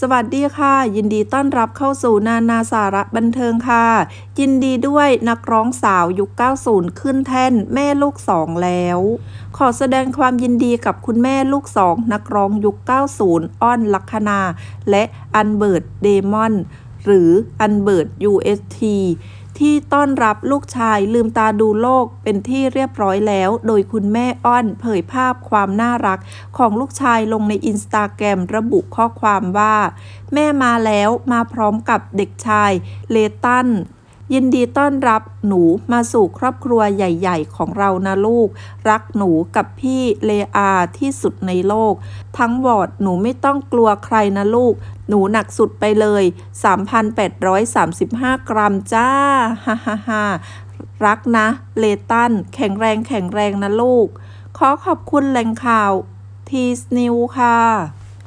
สวัสดีค่ะ ยินดีต้อนรับเข้าสู่นานาสาระบันเทิงค่ะ ยินดีด้วยนักร้องสาวยุค 90 ขึ้นแท่นแม่ลูกสองแล้ว ขอแสดงความยินดีกับคุณแม่ลูกสองนักร้องยุค 90 อ้อนลัคนา และอันเบิร์ดเดมอน หรืออันเบิร์ด UST ที่ต้อนรับลูกชายลืมตาดูโลกเป็นที่เรียบร้อยแล้ว โดยคุณแม่อ้อนเผยภาพความน่ารัก ของลูกชายลงในอินสตาแกรมระบุข้อความว่า แม่มาแล้วมาพร้อมกับเด็กชายเลตัน ยินดีต้อนรับหนูมาสู่ครอบครัวใหญ่ๆ ของเรานะลูก รักหนูกับพี่เลอาที่สุดในโลก ทั้งวอร์ดหนูไม่ต้องกลัวใครนะลูก หนูหนักสุดไปเลย 3,835 กรัมจ้าฮ่าฮ่าฮ่ารักนะ เลตัน แข็งแรงแข็งแรงนะลูก ขอขอบคุณแหล่งข่าวทีสนิวค่ะ